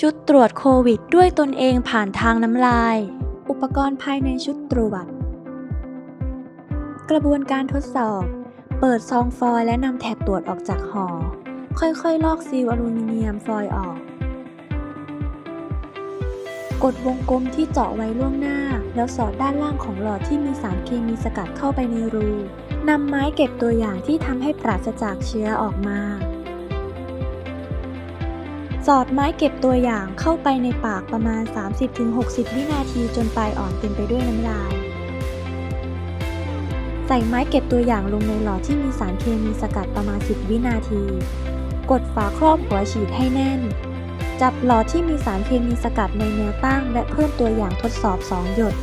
ชุดตรวจโควิดด้วยตนเองผ่านทางน้ำลาย อุปกรณ์ภายในชุดตรวจ กระบวนการทดสอบ เปิดซองฟอยล์และนำแถบตรวจออกจากห่อ ค่อยๆ ลอกซีลอลูมิเนียมฟอยล์ออก กดวงกลมที่เจาะไว้ล่วงหน้า แล้วสอดด้านล่างของหลอดที่มีสารเคมีสกัดเข้าไปในรู นำไม้เก็บตัวอย่างที่ทำให้ปราศจากเชื้อออกมา สอดไม้เก็บตัวอย่างเข้าไปในปากประมาณ 30-60 วินาทีจนปลายอ่อนเต็มไปด้วยน้ำลาย ใส่ไม้เก็บตัวอย่างลงในหลอดที่มีสารเคมีสกัดประมาณ 10 วินาที กดฝาครอบหัวฉีดให้แน่น จับหลอดที่มีสารเคมีสกัดในแนวตั้ง และเพิ่มตัวอย่างทดสอบ 2 หยด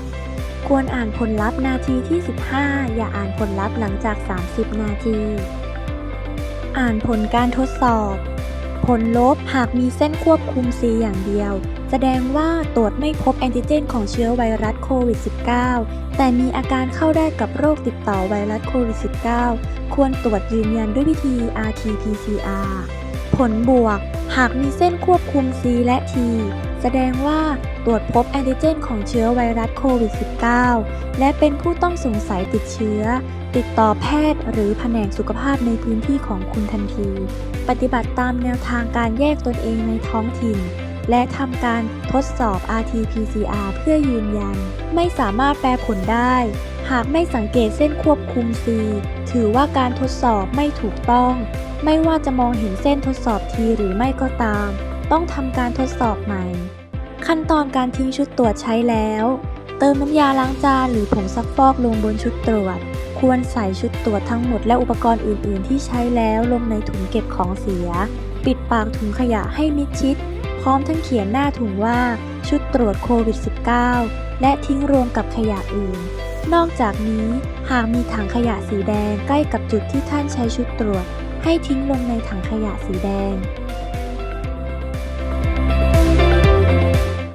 ควรอ่านผลลัพธ์นาทีที่ 15 อย่าอ่านผลลัพธ์หลังจาก 30 นาที อ่านผลการทดสอบ ผลลบหากมีเส้นควบคุม C อย่างเดียว แสดงว่าตรวจไม่พบแอนติเจนของเชื้อไวรัสโควิด -19 แต่มีอาการเข้าได้กับโรคติดต่อไวรัสโควิด -19 ควรตรวจยืนยันด้วยวิธี RT-PCR ผลบวก หากมีเส้นควบคุม C และ T แสดงว่า รวจพบแอนติเจนของเชื้อไวรัสโควิด -19 และเป็นผู้ต้องสงสัยติดเชื้อ ติดต่อแพทย์หรือแผนกสุขภาพในพื้นที่ของคุณทันที ปฏิบัติตามแนวทางการแยกตนเองในท้องถิ่น และทำการทดสอบ RT-PCR เพื่อยืนยัน ไม่สามารถแปลผลได้ หากไม่สังเกตเส้นควบคุม C ถือว่าการทดสอบไม่ถูกต้อง ไม่ว่าจะมองเห็นเส้นทดสอบ T หรือไม่ก็ตาม ต้องทำการทดสอบใหม่ ขั้นตอนการทิ้งชุดตรวจใช้แล้ว เติมน้ำยาล้างจานหรือผงซักฟอกลงบนชุดตรวจ ควรใส่ชุดตรวจทั้งหมดและอุปกรณ์อื่น ๆ ที่ใช้แล้วลงในถุงเก็บของเสีย ปิดปากถุงขยะให้มิดชิด พร้อมทั้งเขียนหน้าถุงว่าชุดตรวจโควิด -19 และทิ้งรวมกับขยะอื่น นอกจากนี้หากมีถังขยะสีแดงใกล้กับจุดที่ท่านใช้ชุดตรวจ ให้ทิ้งลงในถังขยะสีแดง